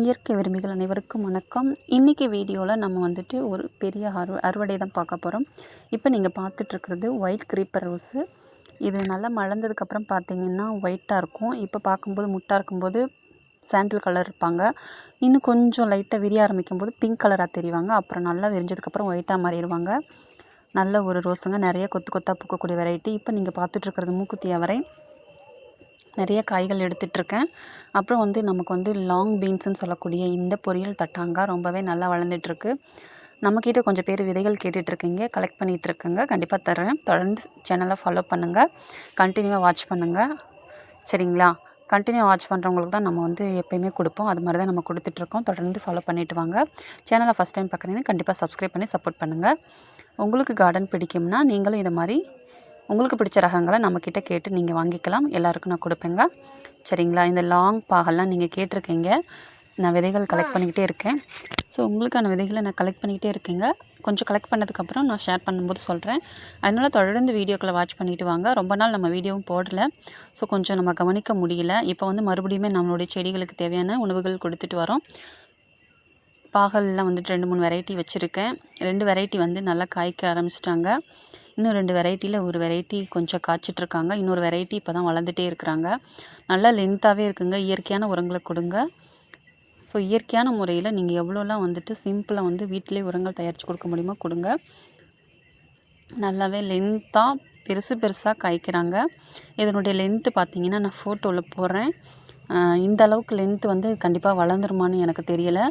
இயற்கை விரும்பிகள் அனைவருக்கும் வணக்கம். இன்றைக்கி வீடியோவில் நம்ம வந்துட்டு ஒரு பெரிய அறு அறுவடை தான் பார்க்க போகிறோம் இப்போ நீங்கள் பார்த்துட்ருக்கிறது ஒயிட் க்ரீப்பர் ரோஸு இது நல்லா மலர்ந்ததுக்கப்புறம் பார்த்தீங்கன்னா ஒயிட்டாக இருக்கும். இப்போ பார்க்கும்போது முட்டாக இருக்கும்போது சாண்டில் கலர் இருப்பாங்க. இன்னும் கொஞ்சம் லைட்டாக விரிய ஆரம்பிக்கும் போது பிங்க் கலராக தெரிவாங்க. அப்புறம் நல்லா விரிஞ்சதுக்கப்புறம் ஒயிட்டாக மாறிடுவாங்க. நல்ல ஒரு ரோஸுங்க நிறைய கொத்து கொத்தாக பூக்கக்கூடிய வெரைட்டி இப்போ நீங்கள் பார்த்துட்ருக்கிறது மூக்குத்தி அவரை நிறைய காய்கள் எடுத்துகிட்ருக்கேன் அப்புறம் வந்து நமக்கு வந்து லாங் பீன்ஸுன்னு சொல்லக்கூடிய இந்த பொரியல் தட்டாங்காய் ரொம்பவே நல்லா வளர்ந்துட்டுருக்கு. நம்மக்கிட்ட கொஞ்சம் பேர் விதைகள் கேட்டுட்ருக்கீங்க கலெக்ட் பண்ணிகிட்ருக்கேங்க கண்டிப்பாக தரேன் தொடர்ந்து சேனலை ஃபாலோ பண்ணுங்கள் கண்டினியூவாக வாட்ச் பண்ணுங்கள் சரிங்களா? கண்டினியூ வாட்ச் பண்ணுறவங்களுக்கு தான் நம்ம வந்து எப்போயுமே கொடுப்போம். அது மாதிரி தான் நம்ம கொடுத்துட்ருக்கோம் தொடர்ந்து ஃபாலோ பண்ணிவிட்டு வாங்க. சேனலை ஃபஸ்ட் டைம் பார்க்குறீங்கன்னா கண்டிப்பாக சப்ஸ்கிரைப் பண்ணி சப்போர்ட் பண்ணுங்கள் உங்களுக்கு கார்டன் பிடிக்கும்னா நீங்களும் இதை மாதிரி உங்களுக்கு பிடிச்ச ரகங்களை நம்மக்கிட்ட கேட்டு நீங்கள் வாங்கிக்கலாம். எல்லாருக்கும் நான் கொடுப்பேங்க. சரிங்களா? இந்த லாங் பாகெல்லாம் நீங்கள் கேட்டிருக்கீங்க. நான் விதைகள் கலெக்ட் பண்ணிக்கிட்டே இருக்கேன். ஸோ உங்களுக்கான விதைகளை நான் கலெக்ட் பண்ணிக்கிட்டே இருக்கேங்க. கொஞ்சம் கலெக்ட் பண்ணதுக்கப்புறம் நான் ஷேர் பண்ணும்போது சொல்கிறேன் அதனால் தொடர்ந்து வீடியோக்களை வாட்ச் பண்ணிவிட்டு வாங்க. ரொம்ப நாள் நம்ம வீடியோவும் போடலை. ஸோ கொஞ்சம் நம்ம கவனிக்க முடியல. இப்போ வந்து மறுபடியுமே நம்மளுடைய செடிகளுக்கு தேவையான உணவுகள் கொடுத்துட்டு வரோம். பாகல்லாம் வந்துட்டு ரெண்டு மூணு வெரைட்டி வச்சுருக்கேன். ரெண்டு வெரைட்டி வந்து நல்லா காய்க்க ஆரம்பிச்சிட்டாங்க. இன்னும் ரெண்டு வெரைட்டியில் ஒரு வெரைட்டி கொஞ்சம் காய்ச்சிட்ருக்காங்க. இன்னொரு வெரைட்டி இப்போ தான் வளர்ந்துட்டே இருக்கிறாங்க. நல்லா லென்த்தாகவே இருக்குங்க. இயற்கையான உரங்களை கொடுங்க. ஸோ இயற்கையான முறையில் நீங்கள் எவ்வளோலாம் வந்துட்டு சிம்பிளாக வந்து வீட்டிலே உரங்கள் தயாரித்து கொடுக்க முடியுமோ கொடுங்க. நல்லாவே லென்த்தாக பெருசு பெருசாக காய்க்கிறாங்க. இதனுடைய லென்த்து பார்த்தீங்கன்னா நான் ஃபோட்டோவில் போடுறேன். இந்த அளவுக்கு லென்த்து வந்து கண்டிப்பாக வளர்ந்துருமான்னு எனக்கு தெரியலை.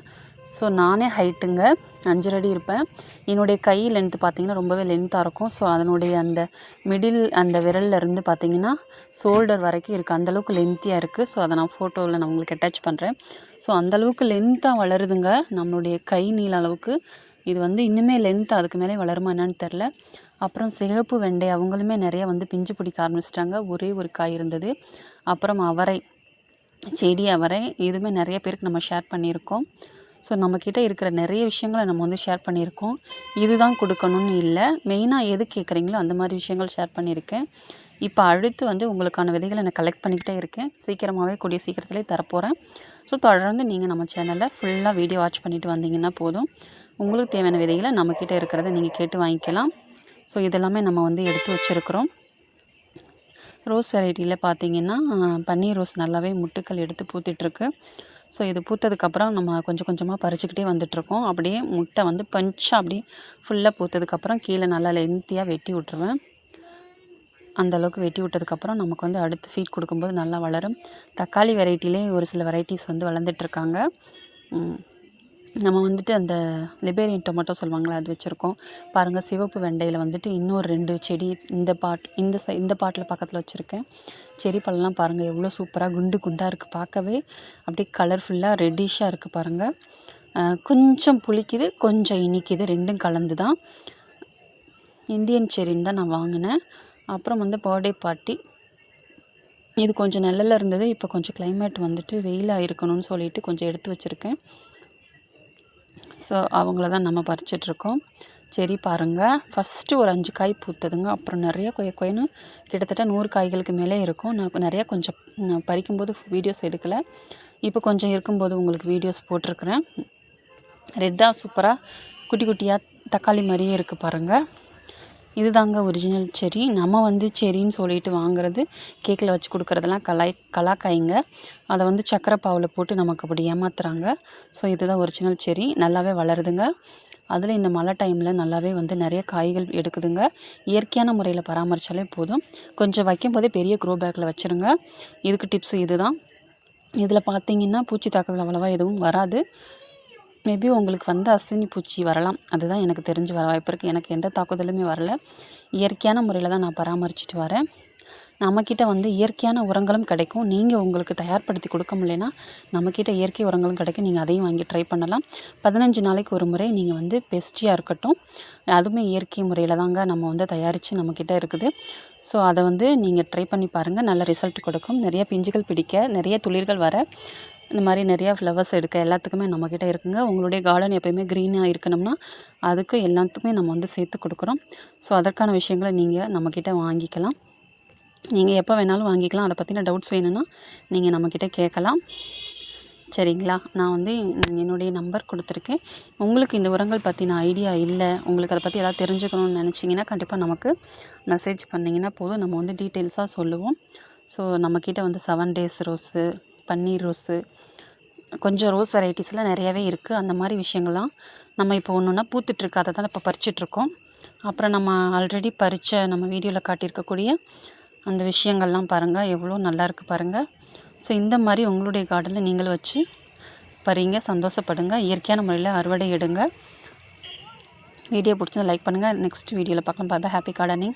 ஸோ நானே ஹைட்டுங்க அஞ்சரை அடி இருப்பேன். என்னுடைய கை லென்த்து பார்த்திங்கன்னா ரொம்பவே லென்த்தாக இருக்கும். ஸோ அதனுடைய அந்த மிடில் அந்த விரலில் இருந்து பார்த்திங்கன்னா ஷோல்டர் வரைக்கும் இருக்குது அந்தளவுக்கு லென்த்தியாக இருக்குது ஸோ அதை நான் ஃபோட்டோவில் நான் உங்களுக்கு அட்டாச் பண்ணுறேன் ஸோ அந்தளவுக்கு லென்த்தாக வளருதுங்க. நம்மளுடைய கை நீள அளவுக்கு. இது வந்து இன்னுமே லென்த் அதுக்கு மேலே வளருமா என்னன்னு தெரில அப்புறம் சிகப்பு வெண்டை அவங்களுமே நிறைய வந்து பிஞ்சு பிடிக்க ஆரம்பிச்சிட்டாங்க. ஒரே ஒரு காய் இருந்தது. அப்புறம் அவரை செடி அவரை இதுவுமே நிறைய பேருக்கு நம்ம ஷேர் பண்ணியிருக்கோம். ஸோ நம்மக்கிட்ட இருக்கிற நிறைய விஷயங்களை நம்ம வந்து ஷேர் பண்ணியிருக்கோம். இதுதான் கொடுக்கணும்னு இல்லை. மெயினாக எது கேட்குறீங்களோ அந்த மாதிரி விஷயங்கள் ஷேர் பண்ணியிருக்கேன். இப்போ அடுத்து வந்து உங்களுக்கான விதைகளை நான் கலெக்ட் பண்ணிக்கிட்டே இருக்கேன். சீக்கிரமாகவே கூடிய சீக்கிரத்துலேயே தரப்போகிறேன் ஸோ தொடர்ந்து நீங்கள் நம்ம சேனலில் ஃபுல்லாக வீடியோ வாட்ச் பண்ணிவிட்டு வந்தீங்கன்னா போதும். உங்களுக்கு தேவையான விதைகளை நம்மக்கிட்ட இருக்கிறத நீங்கள் கேட்டு வாங்கிக்கலாம். ஸோ இதெல்லாமே நம்ம வந்து எடுத்து வச்சுருக்குறோம். ரோஸ் வெரைட்டியில் பார்த்தீங்கன்னா பன்னீர் ரோஸ் நல்லாவே முட்டுக்கள் எடுத்து பூத்துட்ருக்கு ஸோ இது பூத்ததுக்கப்புறம் நம்ம கொஞ்சம் கொஞ்சமாக பறிச்சுக்கிட்டே வந்துட்ருக்கோம் அப்படியே முட்டை வந்து பஞ்சாக அப்படியே ஃபுல்லாக பூத்ததுக்கப்புறம் கீழே நல்லா லென்த்தியாக வெட்டி விட்ருவேன் அந்தளவுக்கு வெட்டி விட்டதுக்கப்புறம் நமக்கு வந்து அடுத்து ஃபீட் கொடுக்கும்போது நல்லா வளரும். தக்காளி வெரைட்டிலே ஒரு சில வெரைட்டிஸ் வந்து வளர்ந்துட்டுருக்காங்க. நம்ம வந்துட்டு அந்த லிபேரியன் டொமேட்டோ சொல்லுவாங்களே அது வச்சுருக்கோம். பாருங்கள் சிவப்பு வெண்டையில் வந்துட்டு இன்னொரு ரெண்டு செடி இந்த பாட் இந்த சை இந்த பாட்டில் பக்கத்தில் வச்சுருக்கேன். செடி பழம்லாம் பாருங்கள் எவ்வளோ சூப்பராக குண்டு குண்டாக இருக்குது பார்க்கவே. அப்படியே கலர்ஃபுல்லாக ரெட்டிஷாக இருக்குது பாருங்கள் கொஞ்சம் புளிக்குது கொஞ்சம் இனிக்குது ரெண்டும் கலந்து தான் இந்தியன் செரின்னு தான் நான் வாங்கினேன். அப்புறம் வந்து பர்த்டே பார்ட்டி. இது கொஞ்சம் நிழல்ல இருந்தது இப்போ கொஞ்சம் கிளைமேட் வந்துட்டு வெயிலாக இருக்கணும்னு சொல்லிட்டு கொஞ்சம் எடுத்து வச்சுருக்கேன். ஸோ அவங்கள தான் நம்ம பறிச்சிட்ருக்கோம். சரி பாருங்கள் ஃபஸ்ட்டு ஒரு அஞ்சு காய் பூத்ததுங்க. அப்புறம் நிறைய கொய கொயன்னு கிட்டத்தட்ட நூறு காய்களுக்கு மேலே இருக்கும். நான் நிறையா கொஞ்சம் பறிக்கும்போது வீடியோஸ் எடுக்கலை. இப்போ கொஞ்சம் இருக்கும்போது உங்களுக்கு வீடியோஸ் போட்டிருக்கிறேன். ரெட்டாக சூப்பராக குட்டி குட்டியாக தக்காளி மாதிரியே இருக்குது பாருங்கள் இதுதாங்க ஒரிஜினல் செரி. நம்ம வந்து செரின்னு சொல்லிட்டு வாங்குறது கேக்கில் வச்சு கொடுக்குறதெல்லாம் கலாய் கலாக்காய்ங்க. அதை வந்து சக்கரை பாவில் போட்டு நமக்கு அப்படி ஏமாத்துறாங்க. ஸோ இதுதான் ஒரிஜினல் செரி. நல்லாவே வளருதுங்க. அதில் இந்த மழை டைமில் நல்லாவே வந்து நிறைய காய்கள் எடுக்குதுங்க. இயற்கையான முறையில் பராமரித்தாலே போதும். கொஞ்சம் வைக்கும்போதே பெரிய க்ரோ பேக்கில் வச்சுருங்க. இதுக்கு டிப்ஸ் இது தான் இதில் பார்த்தீங்கன்னா பூச்சி தாக்குதல் அவ்வளோவா எதுவும் வராது. மேபி உங்களுக்கு வந்து அஸ்வினி பூச்சி வரலாம். அதுதான் எனக்கு தெரிஞ்சு வர வாய்ப்பு இருக்குது எனக்கு எந்த தாக்குதலுமே வரல. இயற்கையான முறையில் தான் நான் பராமரிச்சுட்டு வரேன். நம்மக்கிட்ட வந்து இயற்கையான உரங்களும் கிடைக்கும். நீங்கள் உங்களுக்கு தயார்படுத்தி கொடுக்க முடியலனா நம்மக்கிட்ட இயற்கை உரங்களும் கிடைக்கும். நீங்கள் அதையும் வாங்கி ட்ரை பண்ணலாம். பதினஞ்சு நாளைக்கு ஒரு முறை நீங்கள் வந்து பெஸ்டியாக இருக்கட்டும். அதுவுமே இயற்கை முறையில் தாங்க நம்ம வந்து தயாரித்து நம்மக்கிட்ட இருக்குது. ஸோ அதை வந்து நீங்கள் ட்ரை பண்ணி பாருங்கள் நல்ல ரிசல்ட் கொடுக்கும். நிறைய பிஞ்சுகள் பிடிக்க நிறைய துளிர்கள் வர இந்த மாதிரி நிறையா ஃப்ளவர்ஸ் எடுக்க எல்லாத்துக்குமே நம்மக்கிட்ட இருக்குங்க. உங்களுடைய கார்டன் எப்போயுமே க்ரீனாக இருக்கணும்னா அதுக்கு எல்லாத்துக்குமே நம்ம வந்து சேர்த்து கொடுக்குறோம். ஸோ அதற்கான விஷயங்களை நீங்கள் நம்மக்கிட்ட வாங்கிக்கலாம். நீங்கள் எப்போ வேணாலும் வாங்கிக்கலாம். அதை பற்றின டவுட்ஸ் வேணும்னா நீங்கள் நம்மக்கிட்ட கேட்கலாம். சரிங்களா? நான் வந்து என்னுடைய நம்பர் கொடுத்துருக்கேன். உங்களுக்கு இந்த உரங்கள் பற்றின ஐடியா இல்லை உங்களுக்கு அதை பற்றி எதாவது தெரிஞ்சுக்கணும்னு நினச்சிங்கன்னா கண்டிப்பாக நமக்கு மெசேஜ் பண்ணிங்கன்னா போதும். நம்ம வந்து டீட்டெயில்ஸாக சொல்லுவோம். ஸோ நம்மக்கிட்ட வந்து செவன் டேஸ் ரோஸு பன்னீர் ரோஸு. கொஞ்சம் ரோஸ் வெரைட்டிஸில் நிறையவே இருக்குது அந்த மாதிரி விஷயங்கள்லாம் நம்ம இப்போ ஒன்று ஒன்றா பூத்துட்ருக்கு அதை தான் இப்போ பறிச்சிட்ருக்கோம். அப்புறம் நம்ம ஆல்ரெடி பறித்த நம்ம வீடியோவில் காட்டியிருக்கக்கூடிய அந்த விஷயங்கள்லாம் பாருங்கள் எவ்வளோ நல்லாயிருக்கு பாருங்கள் ஸோ இந்த மாதிரி உங்களுடைய கார்டனில் நீங்களும் வச்சு பறிங்க சந்தோஷப்படுங்க. இயற்கையான முறையில் அறுவடை எடுங்க. வீடியோ பிடிச்சதை லைக் பண்ணுங்கள் நெக்ஸ்ட் வீடியோவில் பார்க்கலாம். பாய் ஹாப்பி கார்டனிங்